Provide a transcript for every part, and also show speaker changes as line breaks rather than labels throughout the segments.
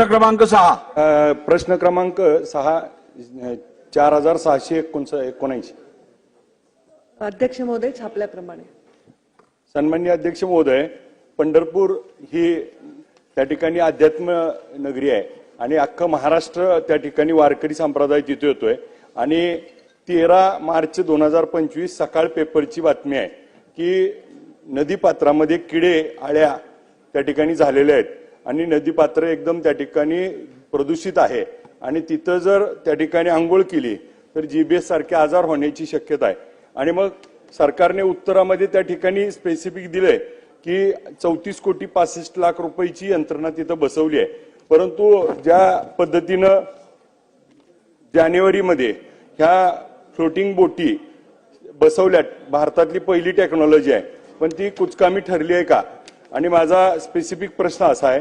प्रश्न क्रमांक सहा.
प्रश्न क्रमांक सहा चार हजार सहाशे एकोणस एकोणऐंशी.
अध्यक्ष महोदय छापल्याप्रमाणे.
सन्मान्य अध्यक्ष महोदय पंढरपूर ही त्या ठिकाणी अध्यात्म नगरी आहे आणि अख्खं महाराष्ट्र त्या ठिकाणी वारकरी संप्रदाय तिथे येतोय. आणि तेरा मार्च दोन हजार पंचवीस सकाळ पेपरची बातमी आहे की नदीपात्रामध्ये किडे आळ्या त्या ठिकाणी झालेल्या आहेत. आणि नदीपात्र एकदम त्या ठिकाणी प्रदूषित आहे. आणि तिथं जर त्या ठिकाणी आंघोळ केली तर जीबीएस सारखे आजार होण्याची शक्यता आहे. आणि मग सरकारने उत्तरामध्ये त्या ठिकाणी स्पेसिफिक दिलंय की चौतीस कोटी पासष्ट लाख रुपयाची यंत्रणा तिथं बसवली आहे. परंतु ज्या पद्धतीनं जानेवारीमध्ये ह्या फ्लोटिंग बोटी बसवल्यात भारतातली पहिली टेक्नॉलॉजी आहे. पण ती कुचकामी ठरली आहे का? आणि माझा स्पेसिफिक प्रश्न असा आहे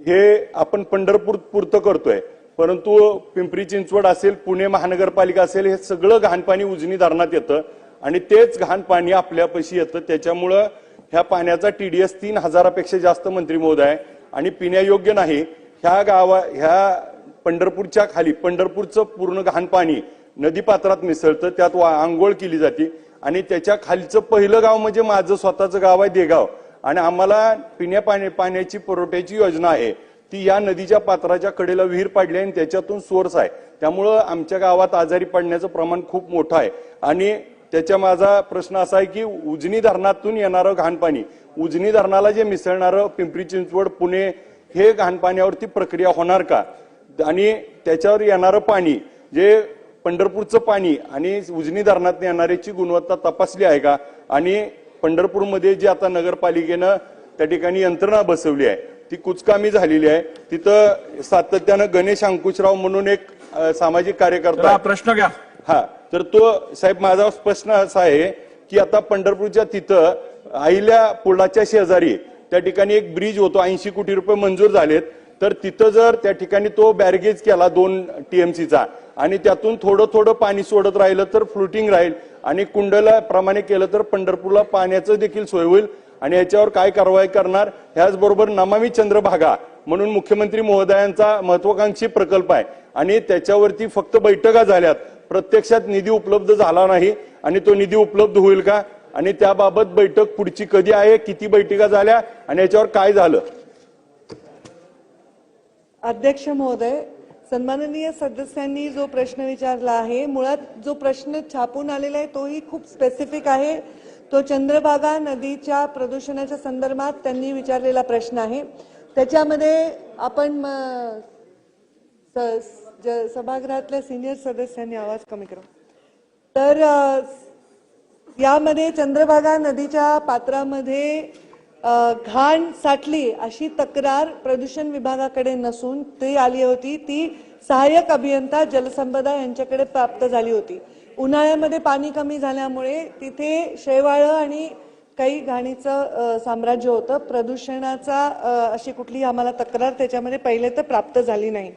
हे आपण पंढरपूर पुरतं करतोय परंतु पिंपरी चिंचवड असेल पुणे महानगरपालिका असेल हे सगळं घाण पाणी उजनी धरणात येतं आणि तेच घाण पाणी आपल्यापाशी येतं. त्याच्यामुळं ह्या पाण्याचा टीडीएस तीन हजारापेक्षा जास्त मंत्री महोदय आहे आणि पिण्यायोग्य नाही. ह्या गावा ह्या पंढरपूरच्या खाली पंढरपूरचं पूर्ण घाण पाणी नदीपात्रात मिसळतं त्यात वा- आंघोळ केली जाते आणि त्याच्या खालचं पहिलं गाव म्हणजे माझं स्वतःचं गाव आहे देगाव. आणि आम्हाला पिण्या पाणी पाण्याची पुरवठ्याची योजना आहे. ती या नदीच्या पात्राच्या कडेला विहीर पाडली आहे आणि त्याच्यातून सोर्स आहे. त्यामुळं आमच्या गावात आजारी पडण्याचं प्रमाण खूप मोठं आहे. आणि त्याच्या माझा प्रश्न असा आहे की उजनी धरणातून येणारं घाणपाणी उजनी धरणाला जे मिसळणारं पिंपरी चिंचवड पुणे हे घाणपाण्यावरती प्रक्रिया होणार का? आणि त्याच्यावर येणारं पाणी जे पंढरपूरचं पाणी आणि उजनी धरणात येणाऱ्याची गुणवत्ता तपासली आहे का? आणि पंढरपूरमध्ये जी आता नगरपालिकेनं त्या ठिकाणी यंत्रणा बसवली आहे ती कुचकामी झालेली आहे. तिथं सातत्यानं गणेश अंकुशराव म्हणून एक सामाजिक कार्यकर्ता.
प्रश्न घ्या.
हा तर तो साहेब माझा प्रश्न असा आहे की आता पंढरपूरच्या तिथं आईल्या पुलाच्या शेजारी त्या ठिकाणी एक ब्रिज होतो ऐंशी कोटी रुपये मंजूर झालेत. तर तिथं जर त्या ठिकाणी तो बॅरगेज केला दोन टीएमसीचा आणि त्यातून थोडं थोडं पाणी सोडत राहिलं तर फ्लुटिंग राहील. आणि कुंडला प्रमाणे केलं तर पंढरपूरला पाण्याचं देखील सोय होईल. आणि याच्यावर काय कारवाई करणार? ह्याचबरोबर नमामी चंद्रभागा म्हणून मुख्यमंत्री महोदयांचा महत्वाकांक्षी प्रकल्प आहे. आणि त्याच्यावरती फक्त बैठका झाल्यात. प्रत्यक्षात निधी उपलब्ध झाला नाही. आणि तो निधी उपलब्ध होईल का? आणि त्याबाबत बैठक पुढची कधी आहे? किती बैठका झाल्या? आणि याच्यावर काय झालं?
अध्यक्ष महोदय सन्माननीय सदस्यांनी जो प्रश्न विचारला आहे मुळात जो प्रश्न छापून आलेला आहे तोही खूप स्पेसिफिक आहे. तो चंद्रभागा नदीच्या प्रदूषणाच्या संदर्भात त्यांनी विचारलेला प्रश्न आहे. त्याच्यामध्ये आपण म, स- ज- सभागृहातल्या सिनियर सदस्यांनी आवाज कमी करा. तर यामध्ये चंद्रभागा नदीच्या पात्रामध्ये घाण साठली अशी तक्रार प्रदूषण विभागाकडे नसून ती आली होती. ती सहाय्यक अभियंता जलसंपदा यांच्याकडे प्राप्त झाली होती. उन्हाळ्यामध्ये पाणी कमी झाल्यामुळे तिथे शेवाळं आणि काही घाणीचं साम्राज्य होतं. प्रदूषणाचा अशी कुठली आम्हाला तक्रार त्याच्यामध्ये पहिले तर प्राप्त झाली नाही.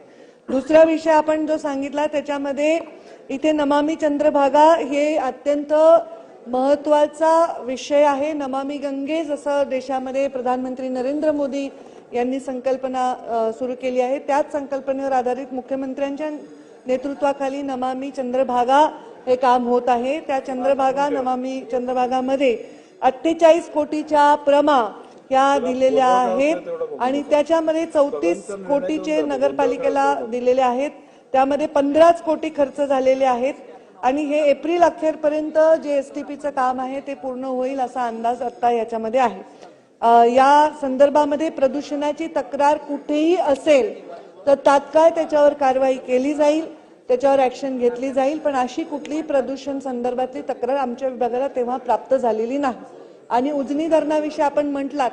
दुसरा विषय आपण जो सांगितला त्याच्यामध्ये इथे नमामी चंद्रभागा हे अत्यंत महत्त्वाचा विषय आहे नमामी गंगे जसं देशामध्ये प्रधानमंत्री नरेंद्र मोदी यांनी संकल्पना सुरू केली आहे. त्याच संकल्पनेवर आधारित मुख्यमंत्र्यांच्या नेतृत्वाखाली नमामी चंद्रभागा हे काम होत आहे. त्या चंद्रभागा नमामी चंद्रभागामध्ये अठ्ठेचाळीस कोटीच्या प्रमा या दिलेल्या आहेत आणि त्याच्यामध्ये चौतीस कोटीचे नगरपालिकेला दिलेले आहेत. त्यामध्ये पंधराच कोटी खर्च झालेले आहेत. आणि हे एप्रिल अखेरपर्यंत जे एस टी पीचं काम आहे ते पूर्ण होईल असा अंदाज आता याच्यामध्ये आहे. या संदर्भामध्ये प्रदूषणाची तक्रार कुठेही असेल तर तात्काळ त्याच्यावर कारवाई केली जाईल त्याच्यावर ऍक्शन घेतली जाईल पण अशी कुठलीही प्रदूषण संदर्भातली तक्रार आमच्या विभागाला तेव्हा प्राप्त झालेली नाही. आणि उजनी धरणाविषयी आपण म्हटलात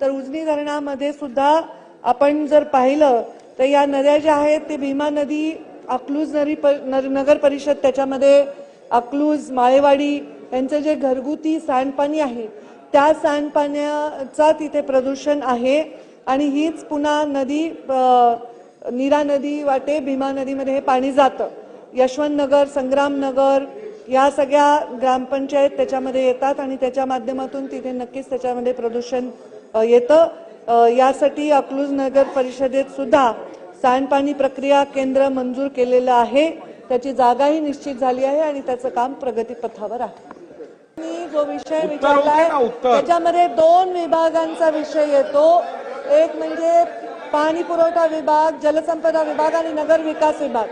तर उजनी धरणामध्ये सुद्धा आपण जर पाहिलं तर या नद्या ज्या आहेत ते भीमा नदी अकलूज नरी प- नर- नगर परिषद त्याच्यामध्ये अकलूज माळेवाडी यांचं जे घरगुती सांडपाणी आहे त्या सांडपाण्याचा तिथे प्रदूषण आहे. आणि हीच पुन्हा नदी अ, नीरा नदी वाटे भीमा नदीमध्ये हे पाणी जातं. यशवंतनगर संग्रामनगर या सगळ्या ग्रामपंचायत त्याच्यामध्ये येतात आणि त्याच्या माध्यमातून तिथे नक्कीच त्याच्यामध्ये प्रदूषण येतं. यासाठी अकलूज नगर परिषदेत सुद्धा सांडपाणी प्रक्रिया केंद्र मंजूर केलेलं आहे. त्याची जागाही निश्चित झाली आहे आणि त्याचं काम प्रगतीपथावर आहे. मी जो विषय विचारलाय त्याच्यामध्ये दोन विभागांचा विषय येतो. एक म्हणजे पाणी पुरवठा विभाग जलसंपदा विभाग आणि नगर विकास विभाग.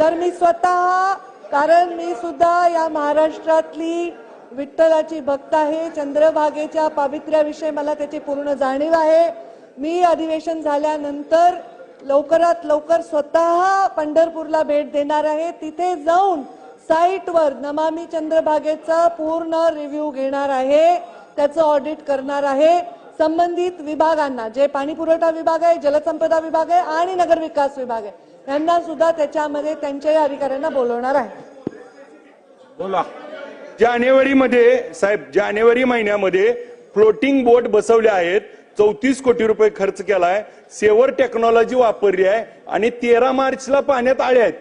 तर मी स्वतः कारण मी सुद्धा या महाराष्ट्रातली विठ्ठलाची भक्त आहे चंद्रभागेच्या पावित्र्याविषयी मला त्याची पूर्ण जाणीव आहे. मी अधिवेशन झाल्यानंतर लवकरात लवकर स्वतः पंढरपूरला भेट देणार आहे. तिथे जाऊन साईटवर नमामी चंद्रभागेचा पूर्ण रिव्ह्यू घेणार आहे. त्याचं ऑडिट करणार आहे. संबंधित विभागांना जे पाणी पुरवठा विभाग आहे जलसंपदा विभाग आहे आणि नगर विकास विभाग आहे. यांना सुद्धा त्याच्यामध्ये त्यांच्याही अधिकाऱ्यांना बोलवणार आहे.
बोला. जानेवारीमध्ये साहेब जानेवारी महिन्यामध्ये फ्लोटिंग बोट बसवले आहेत. चौतीस कोटी रुपये खर्च केलाय. सेवर टेक्नॉलॉजी वापरली आहे आणि तेरा मार्चला पाण्यात आले आहेत.